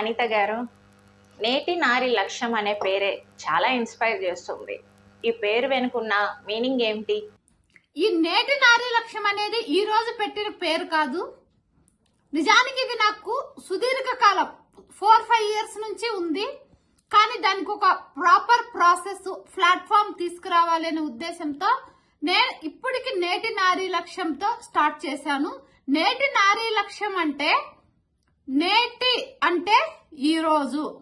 అనిత గారు నేటి నారి లక్ష్యం అనే పేరే చాలా ఇన్స్పైర్ చేస్తుంది. ఈ పేరు వెనుకున్న మీనింగ్ ఏమిటి? ఈ నేటి నారి లక్ష్యం అనేది ఈ రోజు పెట్టిన పేరు కాదు. నిజానికి ఇది నాకు సుదీర్ఘ కాలం ఫోర్ ఫైవ్ ఇయర్స్ నుంచి ఉంది. కానీ దానికి ఒక ప్రాపర్ ప్రాసెస్ ప్లాట్ఫామ్ తీసుకురావాలి అనే ఉద్దేశంతో నేను ఇప్పటికి నేటి నారీ లక్ష్యంతో స్టార్ట్ చేశాను. నేటి నారీ లక్ష్యం అంటే నేటి అంటే ఈరోజు.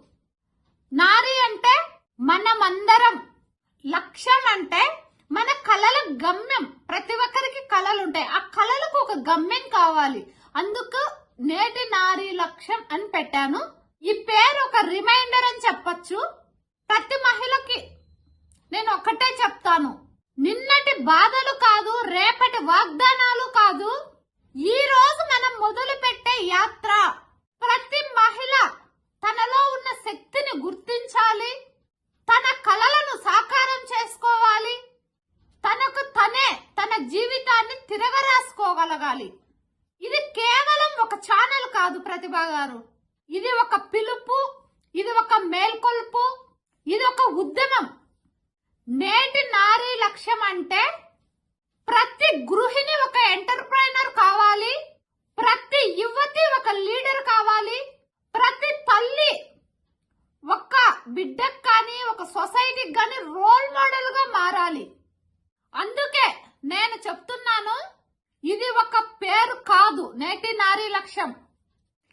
నారి అంటే మనమందరం. లక్ష్యం అంటే మన కళల గమ్యం. ప్రతి ఒక్కరికి కళలు ఉంటాయి. ఆ కళలకు ఒక గమ్యం కావాలి. అందుకు నేటి నారీ లక్ష్యం అని పెట్టాను. ఈ పేరు ఒక రిమైండర్ అని చెప్పొచ్చు. ప్రతి మహిళకి నేను ఒకటే చెప్తాను. నిన్నటి బాధలు కాదు రేపటి వాగ్దానాలు కాదు. ఈ రోజు మనం శక్తిని గుర్తించాలి. తన కలలను సాకారం చేసుకోవాలి. తనకు తనే తన జీవితాన్ని తిరగరాసుకోగలగాలి. ఇది కేవలం ఒక ఛానల్ కాదు ప్రతిభ గారు. ఇది ఒక పిలుపు ఇది ఒక మేల్కొల్పు ఇది ఒక ఉద్యమం. నేటి నారీ లక్ష్యం అంటే ప్రతి గృహిణి ఒక ఎంటర్ కావాలి ప్రతి యువతి ఒక లీడర్ కావాలి ప్రతి తల్లి ఒక్క బిడ్డకు కానీ ఒక సొసైటీకి కానీ రోల్ మోడల్గా మారాలి. అందుకే నేను చెప్తున్నాను ఇది ఒక పేరు కాదు నేటి నారీ లక్ష్యం.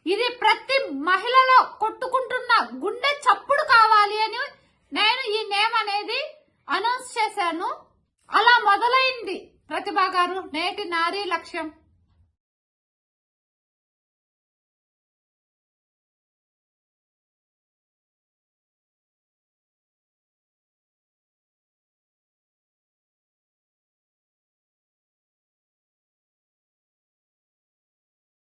ఇది ప్రతి మహిళలో కొట్టుకుంటున్న గుండె చప్పుడు కావాలి అని నేను ఈ నేమ్ అనేది అనౌన్స్ చేశాను. అలా మొదలైంది ప్రతిభా గారు నేటి నారీ లక్ష్యం.